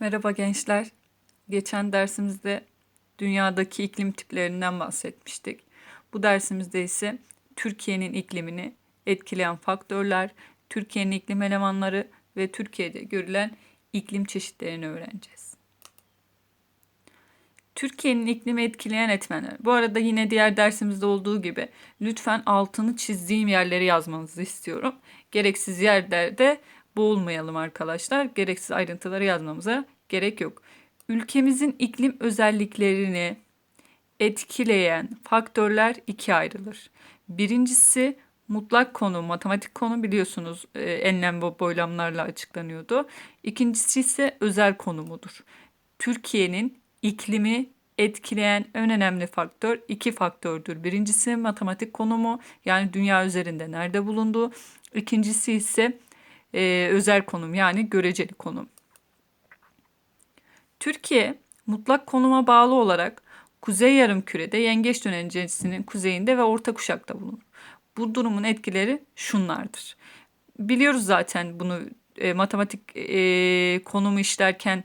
Merhaba gençler. Geçen dersimizde dünyadaki iklim tiplerinden bahsetmiştik. Bu dersimizde ise Türkiye'nin iklimini etkileyen faktörler, Türkiye'nin iklim elemanları ve Türkiye'de görülen iklim çeşitlerini öğreneceğiz. Türkiye'nin iklimi etkileyen etmenler. Bu arada yine diğer dersimizde olduğu gibi lütfen altını çizdiğim yerleri yazmanızı istiyorum. Gereksiz yerlerde boğulmayalım arkadaşlar. Gereksiz ayrıntıları yazmamıza gerek yok. Ülkemizin iklim özelliklerini etkileyen faktörler ikiye ayrılır. Birincisi mutlak konu, matematik konu biliyorsunuz e, enlem ve boylamlarla açıklanıyordu. İkincisi ise özel konumudur. Türkiye'nin iklimi etkileyen en önemli faktör iki faktördür. Birincisi matematik konumu yani dünya üzerinde nerede bulunduğu. İkincisi ise e, özel konum yani göreceli konum. Türkiye mutlak konuma bağlı olarak Kuzey Yarımküre'de yengeç dönencesinin kuzeyinde ve orta kuşakta bulunur. Bu durumun etkileri şunlardır. Biliyoruz zaten bunu e, matematik e, konumu işlerken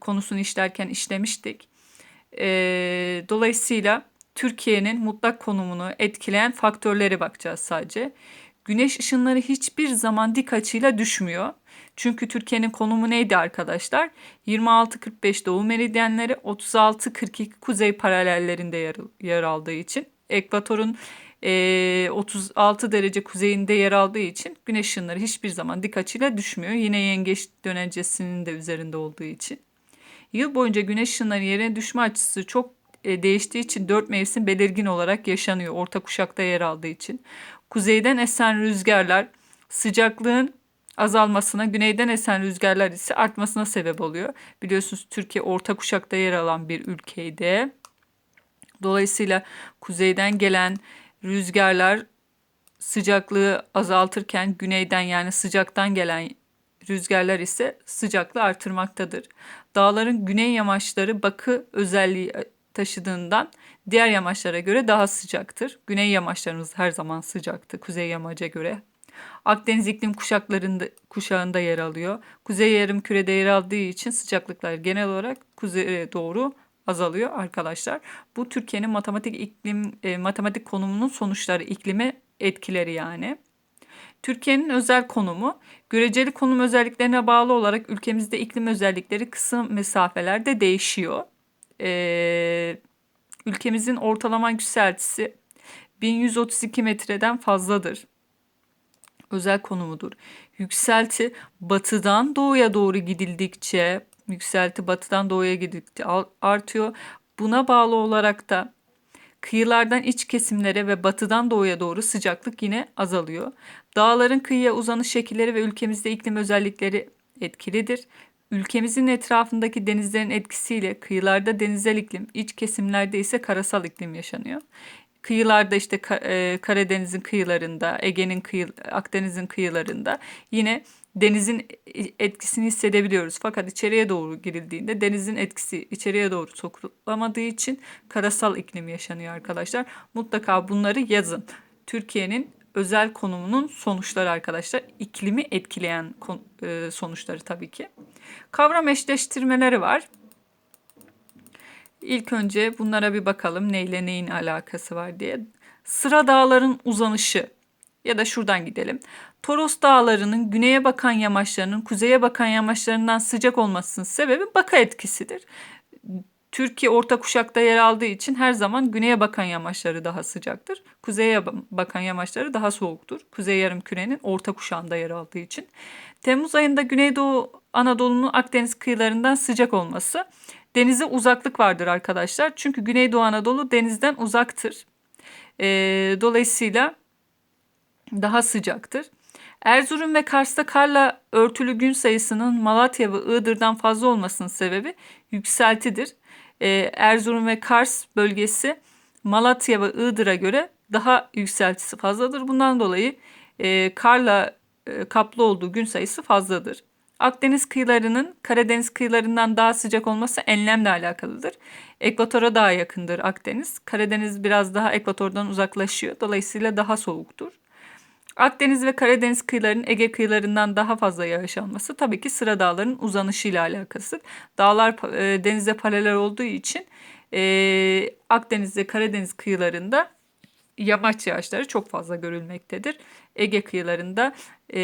konusunu işlerken işlemiştik. E, dolayısıyla Türkiye'nin mutlak konumunu etkileyen faktörlere bakacağız sadece. Güneş ışınları hiçbir zaman dik açıyla düşmüyor. Çünkü Türkiye'nin konumu neydi arkadaşlar? 26-45 doğu meridyenleri 36-42 kuzey paralellerinde yer, yer aldığı için ekvatorun e, 36 derece kuzeyinde yer aldığı için güneş ışınları hiçbir zaman dik açıyla düşmüyor. Yine yengeç dönencesinin de üzerinde olduğu için. Yıl boyunca güneş ışınları yerine düşme açısı çok e, değiştiği için dört mevsim belirgin olarak yaşanıyor orta kuşakta yer aldığı için. Kuzeyden esen rüzgarlar sıcaklığın azalmasına, güneyden esen rüzgarlar ise artmasına sebep oluyor. Biliyorsunuz Türkiye orta kuşakta yer alan bir ülkeydi. Dolayısıyla kuzeyden gelen rüzgarlar sıcaklığı azaltırken güneyden yani sıcaktan gelen rüzgarlar ise sıcaklığı artırmaktadır. Dağların güney yamaçları bakı özelliği taşıdığından diğer yamaçlara göre daha sıcaktır. Güney yamaçlarımız her zaman sıcaktı kuzey yamaca göre. Akdeniz iklim kuşaklarında kuşağında yer alıyor. Kuzey yarım kürede yer aldığı için sıcaklıklar genel olarak kuzeye doğru azalıyor arkadaşlar. Bu Türkiye'nin matematik iklim e, matematik konumunun sonuçları, iklime etkileri yani. Türkiye'nin özel konumu göreceli konum özelliklerine bağlı olarak ülkemizde iklim özellikleri kısa mesafelerde değişiyor. Ee, ülkemizin ortalama yükseltisi 1132 metreden fazladır. Özel konumudur. Yükselti batıdan doğuya doğru gidildikçe, yükselti batıdan doğuya gidildikçe artıyor. Buna bağlı olarak da kıyılardan iç kesimlere ve batıdan doğuya doğru sıcaklık yine azalıyor. Dağların kıyıya uzanış şekilleri ve ülkemizde iklim özellikleri etkilidir. Ülkemizin etrafındaki denizlerin etkisiyle kıyılarda denizel iklim, iç kesimlerde ise karasal iklim yaşanıyor. Kıyılarda işte e, Karadeniz'in kıyılarında, Ege'nin kıyı, Akdeniz'in kıyılarında yine denizin etkisini hissedebiliyoruz. Fakat içeriye doğru girildiğinde denizin etkisi içeriye doğru sokulamadığı için karasal iklim yaşanıyor arkadaşlar. Mutlaka bunları yazın. Türkiye'nin özel konumunun sonuçları arkadaşlar. İklimi etkileyen e, sonuçları tabii ki. Kavram eşleştirmeleri var. İlk önce bunlara bir bakalım neyle neyin alakası var diye. Sıra dağların uzanışı ya da şuradan gidelim. Toros dağlarının güneye bakan yamaçlarının kuzeye bakan yamaçlarından sıcak olmasının sebebi baka etkisidir. Türkiye orta kuşakta yer aldığı için her zaman güneye bakan yamaçları daha sıcaktır. Kuzeye bakan yamaçları daha soğuktur. Kuzey yarım kürenin orta kuşağında yer aldığı için. Temmuz ayında Güneydoğu Anadolu'nun Akdeniz kıyılarından sıcak olması. Denize uzaklık vardır arkadaşlar. Çünkü Güneydoğu Anadolu denizden uzaktır. E, dolayısıyla daha sıcaktır. Erzurum ve Kars'ta karla örtülü gün sayısının Malatya ve Iğdır'dan fazla olmasının sebebi yükseltidir. Ee, Erzurum ve Kars bölgesi Malatya ve Iğdır'a göre daha yükseltisi fazladır. Bundan dolayı e, karla e, kaplı olduğu gün sayısı fazladır. Akdeniz kıyılarının Karadeniz kıyılarından daha sıcak olması enlemle alakalıdır. Ekvatora daha yakındır Akdeniz. Karadeniz biraz daha ekvatordan uzaklaşıyor. Dolayısıyla daha soğuktur. Akdeniz ve Karadeniz kıyılarının Ege kıyılarından daha fazla yağış alması tabii ki sıra dağların uzanışıyla alakası. Dağlar e, denize paralel olduğu için e, Akdeniz ve Karadeniz kıyılarında yamaç yağışları çok fazla görülmektedir. Ege kıyılarında e,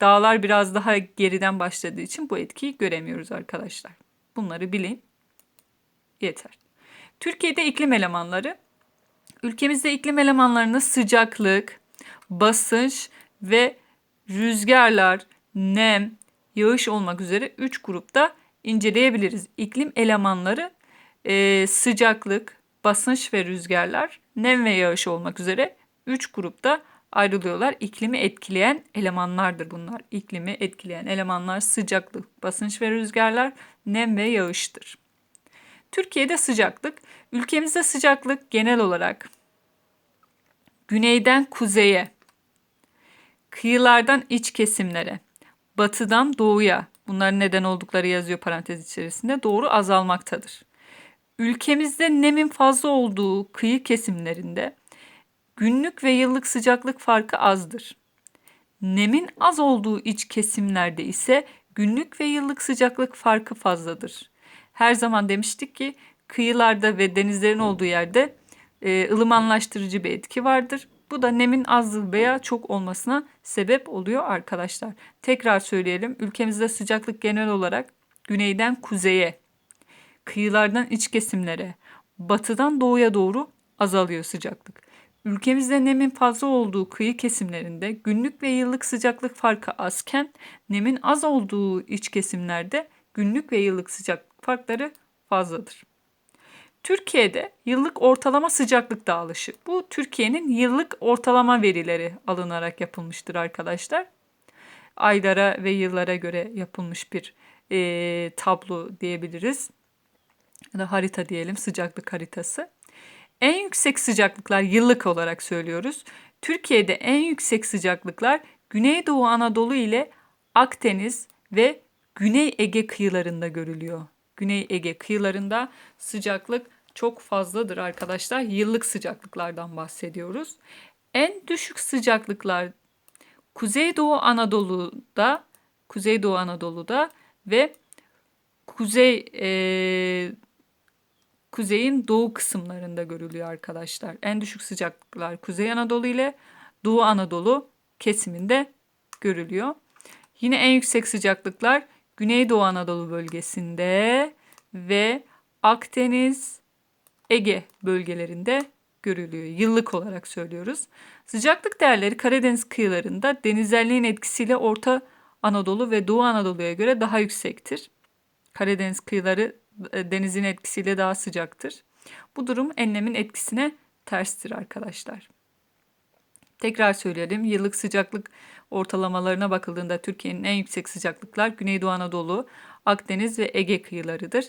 dağlar biraz daha geriden başladığı için bu etkiyi göremiyoruz arkadaşlar. Bunları bilin. Yeter. Türkiye'de iklim elemanları. Ülkemizde iklim elemanlarını sıcaklık, basınç ve rüzgarlar, nem, yağış olmak üzere 3 grupta inceleyebiliriz. İklim elemanları e, sıcaklık, basınç ve rüzgarlar, nem ve yağış olmak üzere 3 grupta ayrılıyorlar. İklimi etkileyen elemanlardır bunlar. İklimi etkileyen elemanlar sıcaklık, basınç ve rüzgarlar, nem ve yağıştır. Türkiye'de sıcaklık, ülkemizde sıcaklık genel olarak güneyden kuzeye, kıyılardan iç kesimlere, batıdan doğuya, bunların neden oldukları yazıyor parantez içerisinde, doğru azalmaktadır. Ülkemizde nemin fazla olduğu kıyı kesimlerinde günlük ve yıllık sıcaklık farkı azdır. Nemin az olduğu iç kesimlerde ise günlük ve yıllık sıcaklık farkı fazladır. Her zaman demiştik ki kıyılarda ve denizlerin olduğu yerde e, ılımanlaştırıcı bir etki vardır. Bu da nemin az veya çok olmasına sebep oluyor arkadaşlar. Tekrar söyleyelim. Ülkemizde sıcaklık genel olarak güneyden kuzeye, kıyılardan iç kesimlere, batıdan doğuya doğru azalıyor sıcaklık. Ülkemizde nemin fazla olduğu kıyı kesimlerinde günlük ve yıllık sıcaklık farkı azken nemin az olduğu iç kesimlerde günlük ve yıllık sıcaklık farkları fazladır. Türkiye'de yıllık ortalama sıcaklık dağılışı. Bu Türkiye'nin yıllık ortalama verileri alınarak yapılmıştır arkadaşlar. Aylara ve yıllara göre yapılmış bir e, tablo diyebiliriz. Ya da harita diyelim sıcaklık haritası. En yüksek sıcaklıklar yıllık olarak söylüyoruz. Türkiye'de en yüksek sıcaklıklar Güneydoğu Anadolu ile Akdeniz ve Güney Ege kıyılarında görülüyor. Güney Ege kıyılarında sıcaklık çok fazladır arkadaşlar. Yıllık sıcaklıklardan bahsediyoruz. En düşük sıcaklıklar Kuzeydoğu Anadolu'da, Kuzeydoğu Anadolu'da ve Kuzey e, kuzeyin doğu kısımlarında görülüyor arkadaşlar. En düşük sıcaklıklar Kuzey Anadolu ile Doğu Anadolu kesiminde görülüyor. Yine en yüksek sıcaklıklar Güneydoğu Anadolu bölgesinde ve Akdeniz, Ege bölgelerinde görülüyor. Yıllık olarak söylüyoruz. Sıcaklık değerleri Karadeniz kıyılarında denizelliğin etkisiyle Orta Anadolu ve Doğu Anadolu'ya göre daha yüksektir. Karadeniz kıyıları e, denizin etkisiyle daha sıcaktır. Bu durum enlemin etkisine terstir arkadaşlar. Tekrar söyleyelim. Yıllık sıcaklık ortalamalarına bakıldığında Türkiye'nin en yüksek sıcaklıklar Güneydoğu Anadolu, Akdeniz ve Ege kıyılarıdır.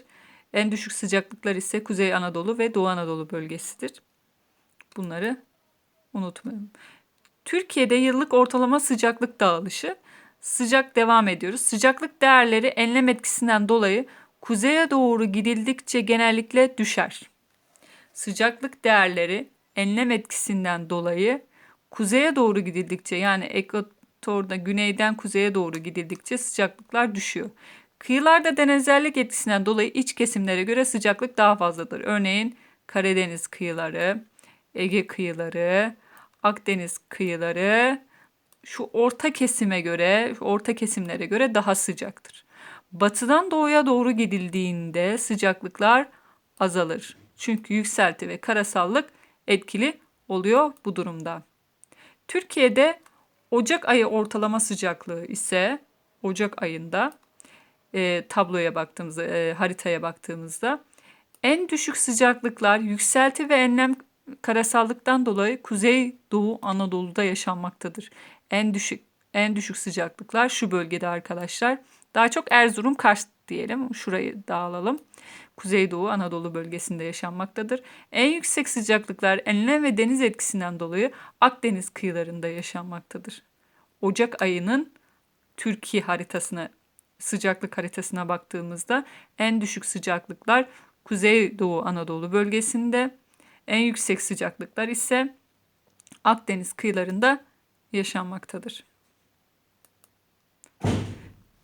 En düşük sıcaklıklar ise Kuzey Anadolu ve Doğu Anadolu bölgesidir. Bunları unutmayalım. Türkiye'de yıllık ortalama sıcaklık dağılışı sıcak devam ediyoruz. Sıcaklık değerleri enlem etkisinden dolayı kuzeye doğru gidildikçe genellikle düşer. Sıcaklık değerleri enlem etkisinden dolayı kuzeye doğru gidildikçe yani ekvatorda güneyden kuzeye doğru gidildikçe sıcaklıklar düşüyor. Kıyılarda denizlerlik etkisinden dolayı iç kesimlere göre sıcaklık daha fazladır. Örneğin Karadeniz kıyıları, Ege kıyıları, Akdeniz kıyıları şu orta kesime göre, şu orta kesimlere göre daha sıcaktır. Batıdan doğuya doğru gidildiğinde sıcaklıklar azalır. Çünkü yükselti ve karasallık etkili oluyor bu durumda. Türkiye'de Ocak ayı ortalama sıcaklığı ise Ocak ayında e, tabloya baktığımızda, e, haritaya baktığımızda en düşük sıcaklıklar yükselti ve enlem karasallıktan dolayı Kuzey Doğu Anadolu'da yaşanmaktadır. En düşük en düşük sıcaklıklar şu bölgede arkadaşlar. Daha çok Erzurum, Kars diyelim. Şurayı dağılalım. Kuzeydoğu Anadolu bölgesinde yaşanmaktadır. En yüksek sıcaklıklar enlem ve deniz etkisinden dolayı Akdeniz kıyılarında yaşanmaktadır. Ocak ayının Türkiye haritasına, sıcaklık haritasına baktığımızda en düşük sıcaklıklar Kuzeydoğu Anadolu bölgesinde, en yüksek sıcaklıklar ise Akdeniz kıyılarında yaşanmaktadır.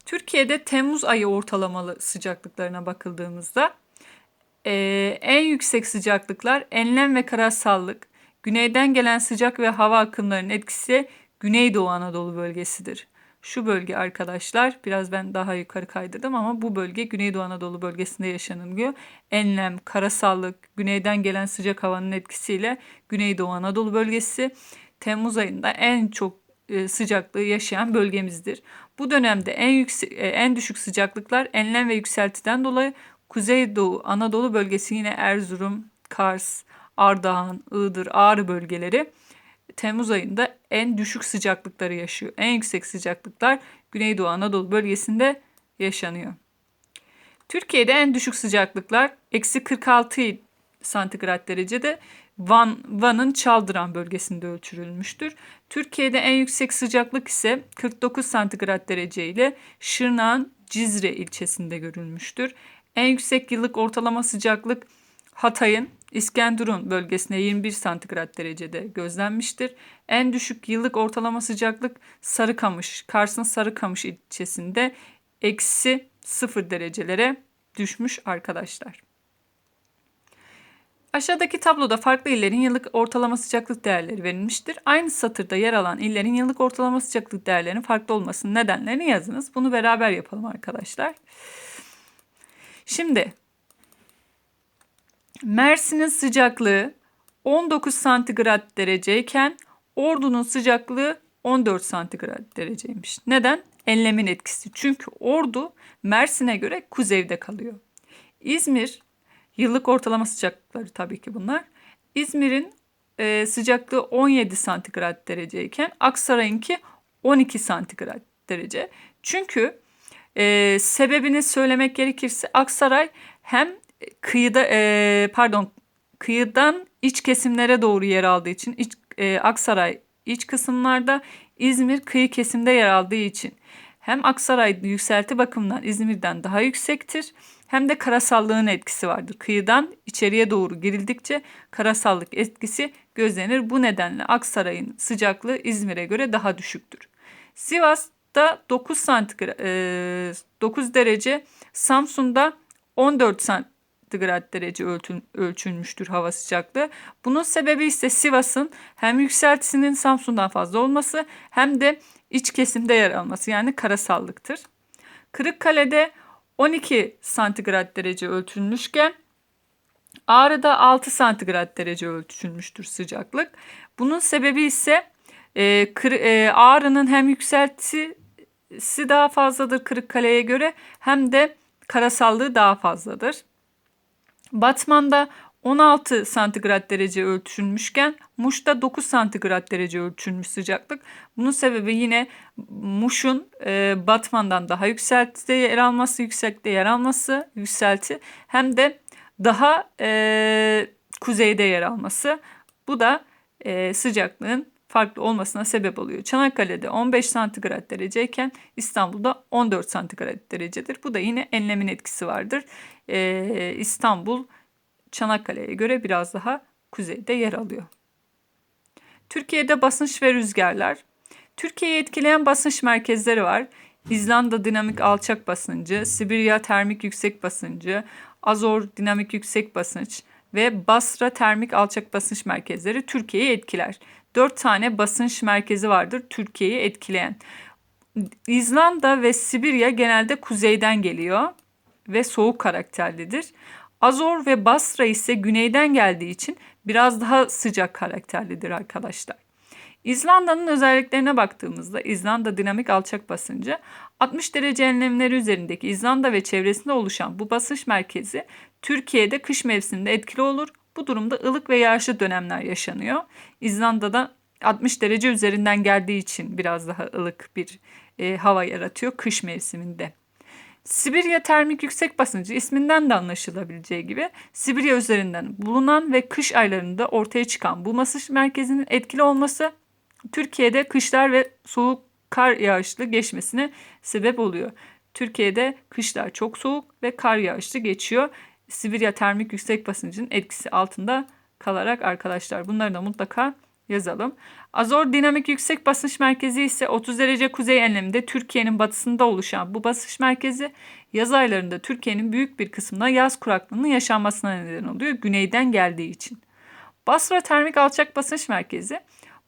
Türkiye'de Temmuz ayı ortalamalı sıcaklıklarına bakıldığımızda ee, en yüksek sıcaklıklar enlem ve karasallık, güneyden gelen sıcak ve hava akımlarının etkisi Güneydoğu Anadolu bölgesidir. Şu bölge arkadaşlar biraz ben daha yukarı kaydırdım ama bu bölge Güneydoğu Anadolu bölgesinde yaşanılıyor. Enlem, karasallık, güneyden gelen sıcak havanın etkisiyle Güneydoğu Anadolu bölgesi Temmuz ayında en çok e, sıcaklığı yaşayan bölgemizdir. Bu dönemde en yüksek e, en düşük sıcaklıklar enlem ve yükseltiden dolayı Kuzeydoğu Anadolu bölgesi yine Erzurum, Kars, Ardahan, Iğdır, Ağrı bölgeleri Temmuz ayında en düşük sıcaklıkları yaşıyor. En yüksek sıcaklıklar Güneydoğu Anadolu bölgesinde yaşanıyor. Türkiye'de en düşük sıcaklıklar eksi 46 santigrat derecede Van, Van'ın Çaldıran bölgesinde ölçülmüştür. Türkiye'de en yüksek sıcaklık ise 49 santigrat derece ile Şırnak'ın Cizre ilçesinde görülmüştür. En yüksek yıllık ortalama sıcaklık Hatay'ın İskenderun bölgesinde 21 santigrat derecede gözlenmiştir. En düşük yıllık ortalama sıcaklık Sarıkamış, Kars'ın Sarıkamış ilçesinde eksi 0 derecelere düşmüş arkadaşlar. Aşağıdaki tabloda farklı illerin yıllık ortalama sıcaklık değerleri verilmiştir. Aynı satırda yer alan illerin yıllık ortalama sıcaklık değerlerinin farklı olmasının nedenlerini yazınız. Bunu beraber yapalım arkadaşlar. Şimdi Mersin'in sıcaklığı 19 santigrat dereceyken Ordu'nun sıcaklığı 14 santigrat dereceymiş. Neden? Enlemin etkisi. Çünkü Ordu Mersin'e göre kuzeyde kalıyor. İzmir yıllık ortalama sıcaklıkları tabii ki bunlar. İzmir'in e, sıcaklığı 17 santigrat dereceyken Aksaray'ınki 12 santigrat derece. Çünkü e, sebebini söylemek gerekirse Aksaray hem kıyıda e, pardon kıyıdan iç kesimlere doğru yer aldığı için iç, e, Aksaray iç kısımlarda İzmir kıyı kesimde yer aldığı için hem Aksaray yükselti bakımından İzmir'den daha yüksektir hem de karasallığın etkisi vardır. Kıyıdan içeriye doğru girildikçe karasallık etkisi gözlenir. Bu nedenle Aksaray'ın sıcaklığı İzmir'e göre daha düşüktür. Sivas'ta 9 santigrat, e, 9 derece, Samsun'da 14 santigrat derece ölçülmüştür hava sıcaklığı. Bunun sebebi ise Sivas'ın hem yükseltisinin Samsun'dan fazla olması hem de iç kesimde yer alması yani karasallıktır. Kırıkkale'de 12 santigrat derece ölçülmüşken Ağrı'da 6 santigrat derece ölçülmüştür sıcaklık. Bunun sebebi ise e, e, Ağrı'nın hem yükseltisi daha fazladır Kırıkkale'ye göre hem de karasallığı daha fazladır. Batman'da 16 santigrat derece ölçülmüşken Muş'ta 9 santigrat derece ölçülmüş sıcaklık. Bunun sebebi yine Muş'un e, Batman'dan daha yükseltide yer alması, yüksekte yer alması, yükselti hem de daha e, kuzeyde yer alması. Bu da e, sıcaklığın farklı olmasına sebep oluyor. Çanakkale'de 15 santigrat dereceyken İstanbul'da 14 santigrat derecedir. Bu da yine enlemin etkisi vardır. Ee, İstanbul Çanakkale'ye göre biraz daha kuzeyde yer alıyor. Türkiye'de basınç ve rüzgarlar. Türkiye'yi etkileyen basınç merkezleri var. İzlanda dinamik alçak basıncı, Sibirya termik yüksek basıncı, Azor dinamik yüksek basınç ve Basra termik alçak basınç merkezleri Türkiye'yi etkiler. Dört tane basınç merkezi vardır Türkiye'yi etkileyen. İzlanda ve Sibirya genelde kuzeyden geliyor ve soğuk karakterlidir. Azor ve Basra ise güneyden geldiği için biraz daha sıcak karakterlidir arkadaşlar. İzlanda'nın özelliklerine baktığımızda İzlanda dinamik alçak basıncı 60 derece enlemleri üzerindeki İzlanda ve çevresinde oluşan bu basınç merkezi Türkiye'de kış mevsiminde etkili olur. Bu durumda ılık ve yağışlı dönemler yaşanıyor. İzlanda'da 60 derece üzerinden geldiği için biraz daha ılık bir e, hava yaratıyor kış mevsiminde. Sibirya termik yüksek basıncı isminden de anlaşılabileceği gibi Sibirya üzerinden bulunan ve kış aylarında ortaya çıkan bu basınç merkezinin etkili olması Türkiye'de kışlar ve soğuk kar yağışlı geçmesine sebep oluyor. Türkiye'de kışlar çok soğuk ve kar yağışlı geçiyor. Sibirya termik yüksek basıncın etkisi altında kalarak arkadaşlar bunları da mutlaka yazalım. Azor dinamik yüksek basınç merkezi ise 30 derece kuzey enleminde Türkiye'nin batısında oluşan bu basınç merkezi yaz aylarında Türkiye'nin büyük bir kısmında yaz kuraklığının yaşanmasına neden oluyor güneyden geldiği için. Basra termik alçak basınç merkezi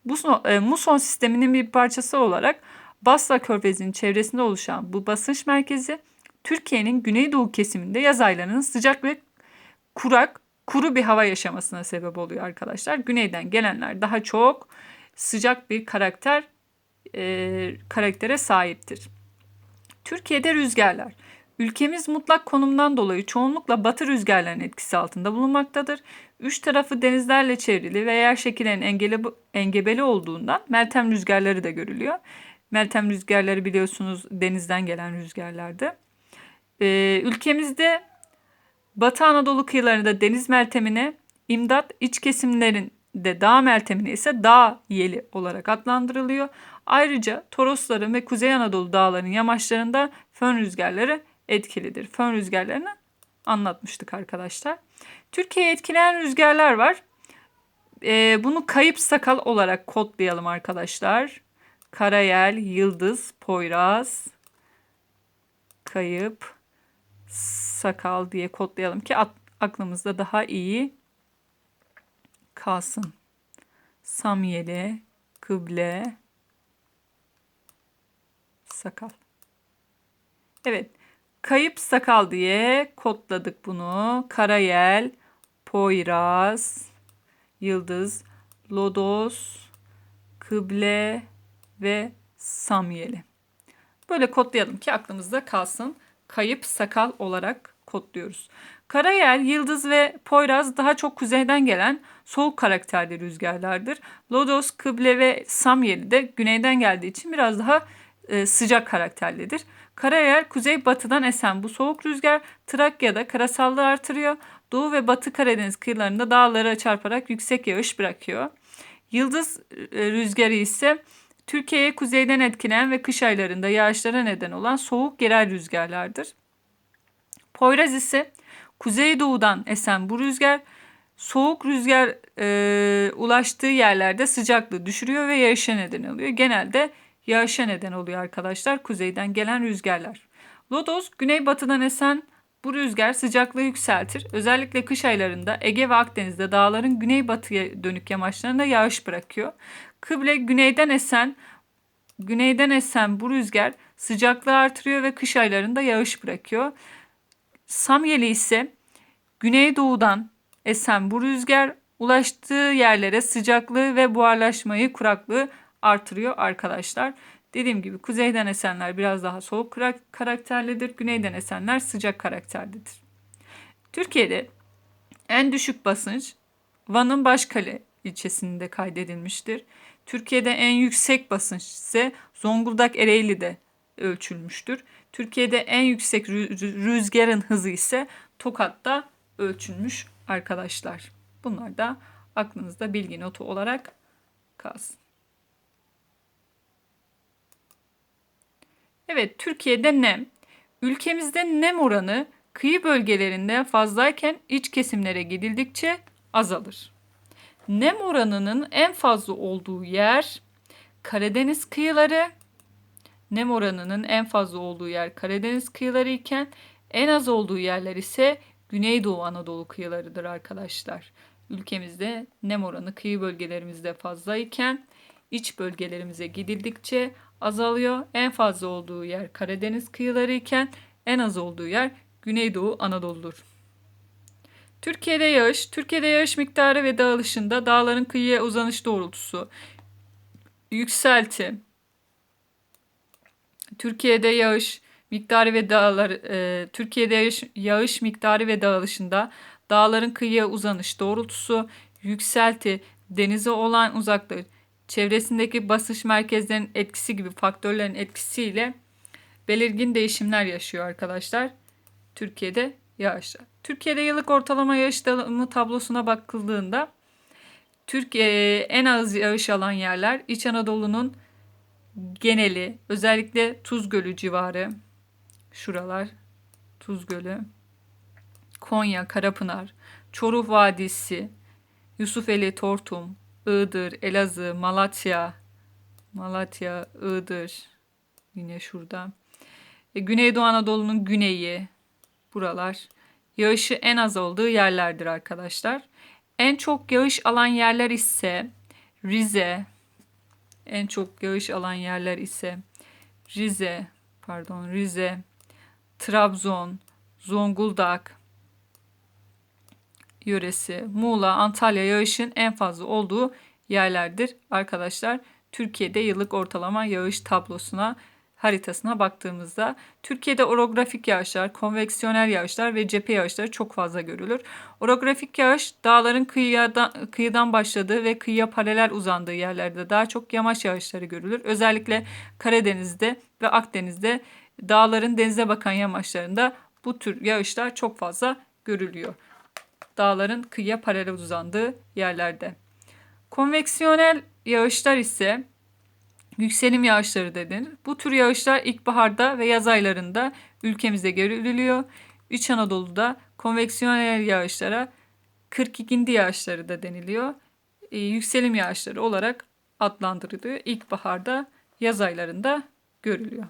bu e, muson sisteminin bir parçası olarak Basra Körfezi'nin çevresinde oluşan bu basınç merkezi Türkiye'nin güneydoğu kesiminde yaz aylarının sıcak ve kurak, kuru bir hava yaşamasına sebep oluyor arkadaşlar. Güneyden gelenler daha çok sıcak bir karakter e, karaktere sahiptir. Türkiye'de rüzgarlar. Ülkemiz mutlak konumdan dolayı çoğunlukla batı rüzgarlarının etkisi altında bulunmaktadır. Üç tarafı denizlerle çevrili ve yer şekillerinin engeli, engebeli olduğundan Meltem rüzgarları da görülüyor. Meltem rüzgarları biliyorsunuz denizden gelen rüzgarlardı. Ee, ülkemizde Batı Anadolu kıyılarında deniz meltemine, imdat iç kesimlerinde dağ meltemine ise dağ yeli olarak adlandırılıyor. Ayrıca Torosların ve Kuzey Anadolu dağlarının yamaçlarında fön rüzgarları etkilidir. Fön rüzgarlarını anlatmıştık arkadaşlar. Türkiye'yi etkileyen rüzgarlar var. Ee, bunu kayıp sakal olarak kodlayalım arkadaşlar. Karayel, Yıldız, Poyraz, Kayıp, Sakal diye kodlayalım ki aklımızda daha iyi kalsın. Samyeli, Kıble, Sakal. Evet. Kayıp sakal diye kodladık bunu. Karayel, Poyraz, Yıldız, Lodos, Kıble ve Samyeli. Böyle kodlayalım ki aklımızda kalsın. Kayıp sakal olarak kodluyoruz. Karayel, Yıldız ve Poyraz daha çok kuzeyden gelen soğuk karakterli rüzgarlardır. Lodos, Kıble ve Samyeli de güneyden geldiği için biraz daha e, sıcak karakterlidir. Karayel kuzey batıdan esen bu soğuk rüzgar Trakya'da karasallığı artırıyor. Doğu ve Batı Karadeniz kıyılarında dağlara çarparak yüksek yağış bırakıyor. Yıldız e, rüzgarı ise Türkiye'ye kuzeyden etkileyen ve kış aylarında yağışlara neden olan soğuk yerel rüzgarlardır. Poyraz ise kuzeydoğudan esen bu rüzgar soğuk rüzgar e, ulaştığı yerlerde sıcaklığı düşürüyor ve yağışa neden oluyor. Genelde yağışa neden oluyor arkadaşlar kuzeyden gelen rüzgarlar. Lodos güneybatıdan esen bu rüzgar sıcaklığı yükseltir. Özellikle kış aylarında Ege ve Akdeniz'de dağların güneybatıya dönük yamaçlarında yağış bırakıyor. Kıble güneyden esen güneyden esen bu rüzgar sıcaklığı artırıyor ve kış aylarında yağış bırakıyor. Samyeli ise güneydoğudan esen bu rüzgar ulaştığı yerlere sıcaklığı ve buharlaşmayı, kuraklığı artırıyor arkadaşlar. Dediğim gibi kuzeyden esenler biraz daha soğuk karakterlidir. Güneyden esenler sıcak karakterlidir. Türkiye'de en düşük basınç Van'ın Başkale ilçesinde kaydedilmiştir. Türkiye'de en yüksek basınç ise Zonguldak Ereğli'de ölçülmüştür. Türkiye'de en yüksek rüzgarın hızı ise Tokat'ta ölçülmüş arkadaşlar. Bunlar da aklınızda bilgi notu olarak kalsın. Evet, Türkiye'de nem. Ülkemizde nem oranı kıyı bölgelerinde fazlayken iç kesimlere gidildikçe azalır. Nem oranının en fazla olduğu yer Karadeniz kıyıları. Nem oranının en fazla olduğu yer Karadeniz kıyıları iken en az olduğu yerler ise Güneydoğu Anadolu kıyılarıdır arkadaşlar. Ülkemizde nem oranı kıyı bölgelerimizde fazla iken iç bölgelerimize gidildikçe azalıyor. En fazla olduğu yer Karadeniz kıyıları iken en az olduğu yer Güneydoğu Anadolu'dur. Türkiye'de yağış, Türkiye'de yağış miktarı ve dağılışında dağların kıyıya uzanış doğrultusu, yükselti, Türkiye'de yağış miktarı ve dağlar, e, Türkiye'de yağış, yağış miktarı ve dağılışında dağların kıyıya uzanış doğrultusu, yükselti, denize olan uzaklığı, çevresindeki basış merkezlerinin etkisi gibi faktörlerin etkisiyle belirgin değişimler yaşıyor arkadaşlar. Türkiye'de yağışlar. Türkiye'de yıllık ortalama yağış dağılımı tablosuna bakıldığında Türkiye en az yağış alan yerler İç Anadolu'nun geneli özellikle Tuz Gölü civarı şuralar Tuz Gölü Konya, Karapınar, Çoruh Vadisi, Yusufeli, Tortum, Iğdır, Elazığ, Malatya, Malatya, Iğdır yine şurada. E, Güneydoğu Anadolu'nun güneyi buralar. Yağışı en az olduğu yerlerdir arkadaşlar. En çok yağış alan yerler ise Rize. En çok yağış alan yerler ise Rize, pardon Rize, Trabzon, Zonguldak yöresi, Muğla, Antalya yağışın en fazla olduğu yerlerdir arkadaşlar. Türkiye'de yıllık ortalama yağış tablosuna haritasına baktığımızda Türkiye'de orografik yağışlar, konveksiyonel yağışlar ve cephe yağışları çok fazla görülür. Orografik yağış dağların kıyıdan, kıyıdan başladığı ve kıyıya paralel uzandığı yerlerde daha çok yamaç yağışları görülür. Özellikle Karadeniz'de ve Akdeniz'de dağların denize bakan yamaçlarında bu tür yağışlar çok fazla görülüyor. Dağların kıyıya paralel uzandığı yerlerde. Konveksiyonel yağışlar ise yükselim yağışları denir. Bu tür yağışlar ilkbaharda ve yaz aylarında ülkemizde görülüyor. İç Anadolu'da konveksiyonel yağışlara 42. yağışları da deniliyor. Ee, yükselim yağışları olarak adlandırılıyor. İlkbaharda, yaz aylarında görülüyor.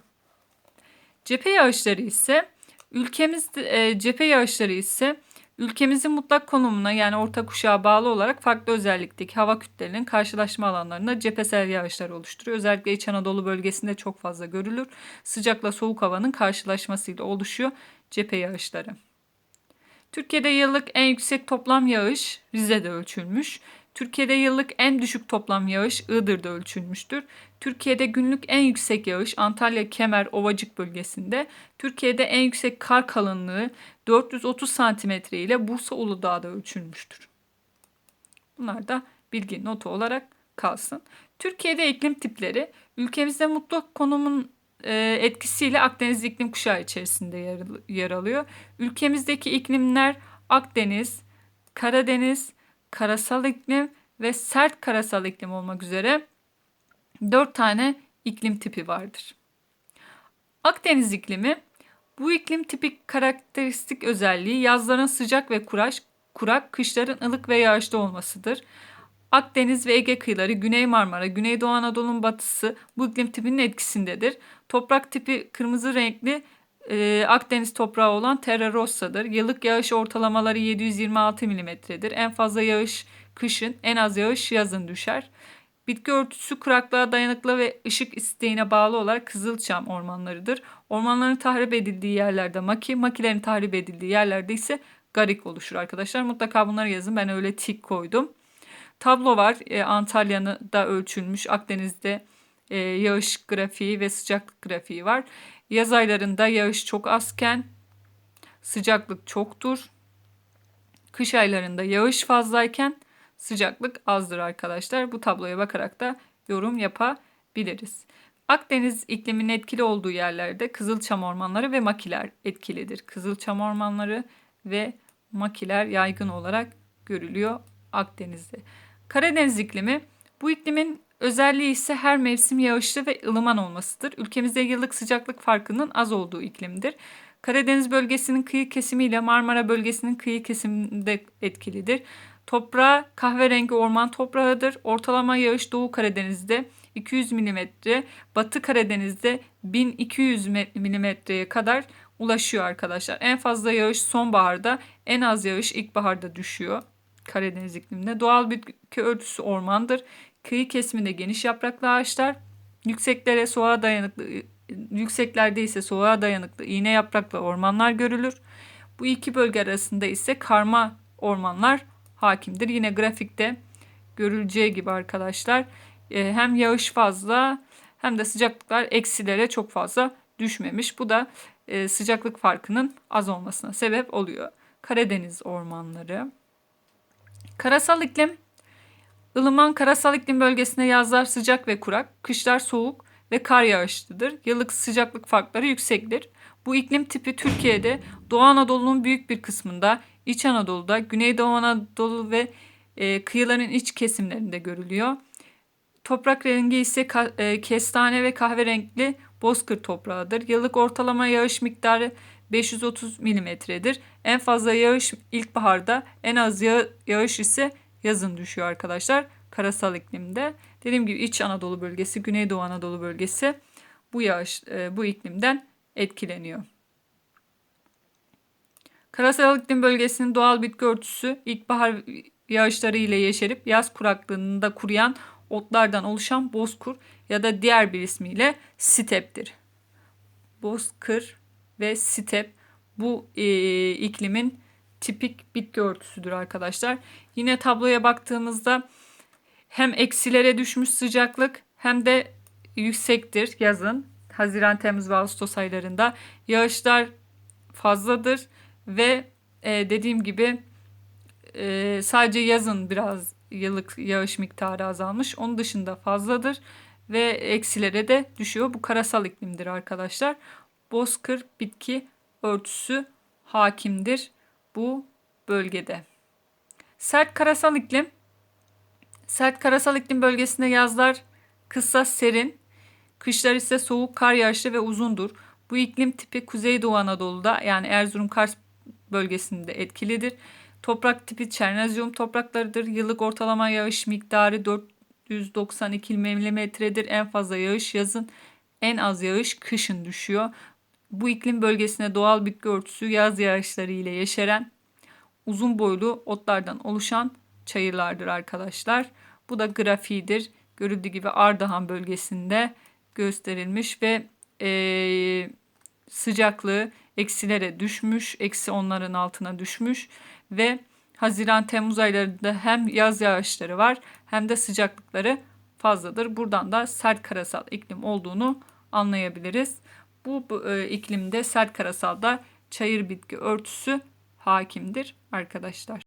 Cephe yağışları ise ülkemizde e, cephe yağışları ise ülkemizin mutlak konumuna yani orta kuşağa bağlı olarak farklı özellikteki hava kütlelerinin karşılaşma alanlarında cephesel yağışlar oluşturuyor. Özellikle İç Anadolu bölgesinde çok fazla görülür. Sıcakla soğuk havanın karşılaşmasıyla oluşuyor cephe yağışları. Türkiye'de yıllık en yüksek toplam yağış Rize'de ölçülmüş. Türkiye'de yıllık en düşük toplam yağış Iğdır'da ölçülmüştür. Türkiye'de günlük en yüksek yağış Antalya, Kemer, Ovacık bölgesinde. Türkiye'de en yüksek kar kalınlığı 430 santimetre ile Bursa Uludağ'da ölçülmüştür. Bunlar da bilgi notu olarak kalsın. Türkiye'de iklim tipleri ülkemizde mutlak konumun e, etkisiyle Akdeniz iklim kuşağı içerisinde yer alıyor. Ülkemizdeki iklimler Akdeniz, Karadeniz, karasal iklim ve sert karasal iklim olmak üzere dört tane iklim tipi vardır. Akdeniz iklimi bu iklim tipik karakteristik özelliği yazların sıcak ve kuraş, kurak, kışların ılık ve yağışlı olmasıdır. Akdeniz ve Ege kıyıları, Güney Marmara, Güneydoğu Anadolu'nun batısı bu iklim tipinin etkisindedir. Toprak tipi kırmızı renkli e, Akdeniz toprağı olan Terra Rossa'dır. Yıllık yağış ortalamaları 726 milimetredir. En fazla yağış kışın, en az yağış yazın düşer. Bitki örtüsü kuraklığa dayanıklı ve ışık isteğine bağlı olarak kızılçam ormanlarıdır. Ormanların tahrip edildiği yerlerde maki, makilerin tahrip edildiği yerlerde ise garik oluşur arkadaşlar. Mutlaka bunları yazın. Ben öyle tik koydum. Tablo var. E, Antalya'da ölçülmüş. Akdeniz'de e, yağış grafiği ve sıcaklık grafiği var. Yaz aylarında yağış çok azken sıcaklık çoktur. Kış aylarında yağış fazlayken sıcaklık azdır arkadaşlar. Bu tabloya bakarak da yorum yapabiliriz. Akdeniz ikliminin etkili olduğu yerlerde kızılçam ormanları ve makiler etkilidir. Kızılçam ormanları ve makiler yaygın olarak görülüyor Akdeniz'de. Karadeniz iklimi bu iklimin özelliği ise her mevsim yağışlı ve ılıman olmasıdır. Ülkemizde yıllık sıcaklık farkının az olduğu iklimdir. Karadeniz bölgesinin kıyı kesimiyle Marmara bölgesinin kıyı kesiminde etkilidir. Toprağı kahverengi orman toprağıdır. Ortalama yağış Doğu Karadeniz'de 200 mm, Batı Karadeniz'de 1200 mm'ye kadar ulaşıyor arkadaşlar. En fazla yağış sonbaharda, en az yağış ilkbaharda düşüyor Karadeniz ikliminde. Doğal bitki örtüsü ormandır. Kıyı kesiminde geniş yapraklı ağaçlar, yükseklere soğuğa dayanıklı, yükseklerde ise soğuğa dayanıklı iğne yapraklı ormanlar görülür. Bu iki bölge arasında ise karma ormanlar hakimdir. Yine grafikte görüleceği gibi arkadaşlar e, hem yağış fazla hem de sıcaklıklar eksilere çok fazla düşmemiş. Bu da e, sıcaklık farkının az olmasına sebep oluyor. Karadeniz ormanları. Karasal iklim ılıman karasal iklim bölgesinde yazlar sıcak ve kurak, kışlar soğuk ve kar yağışlıdır. Yıllık sıcaklık farkları yüksektir. Bu iklim tipi Türkiye'de Doğu Anadolu'nun büyük bir kısmında, İç Anadolu'da, Güneydoğu Anadolu ve e, kıyıların iç kesimlerinde görülüyor. Toprak rengi ise ka, e, kestane ve kahverengi bozkır toprağıdır. Yıllık ortalama yağış miktarı 530 milimetredir. En fazla yağış ilkbaharda, en az yağ, yağış ise yazın düşüyor arkadaşlar. karasal iklimde. Dediğim gibi İç Anadolu bölgesi, Güneydoğu Anadolu bölgesi bu yağış e, bu iklimden etkileniyor. Karasal iklim bölgesinin doğal bitki örtüsü ilkbahar yağışları ile yeşerip yaz kuraklığında kuruyan otlardan oluşan bozkır ya da diğer bir ismiyle steptir. Bozkır ve step bu e, iklimin tipik bitki örtüsüdür arkadaşlar. Yine tabloya baktığımızda hem eksilere düşmüş sıcaklık hem de yüksektir yazın. Haziran, Temmuz ve Ağustos aylarında yağışlar fazladır ve e, dediğim gibi e, sadece yazın biraz yıllık yağış miktarı azalmış. Onun dışında fazladır ve eksilere de düşüyor. Bu karasal iklimdir arkadaşlar. Bozkır bitki örtüsü hakimdir bu bölgede. Sert karasal iklim Sert karasal iklim bölgesinde yazlar kısa serin, kışlar ise soğuk, kar yağışlı ve uzundur. Bu iklim tipi Kuzeydoğu Anadolu'da yani Erzurum Kars bölgesinde etkilidir. Toprak tipi Çernozyum topraklarıdır. Yıllık ortalama yağış miktarı 492 mm'dir. En fazla yağış yazın, en az yağış kışın düşüyor. Bu iklim bölgesine doğal bitki örtüsü yaz yağışları ile yeşeren uzun boylu otlardan oluşan çayırlardır arkadaşlar. Bu da grafiğidir. Görüldüğü gibi Ardahan bölgesinde gösterilmiş ve e, sıcaklığı eksilere düşmüş, eksi onların altına düşmüş ve Haziran-Temmuz aylarında hem yaz yağışları var hem de sıcaklıkları fazladır. Buradan da sert karasal iklim olduğunu anlayabiliriz. Bu, bu e, iklimde sert karasalda çayır bitki örtüsü hakimdir arkadaşlar.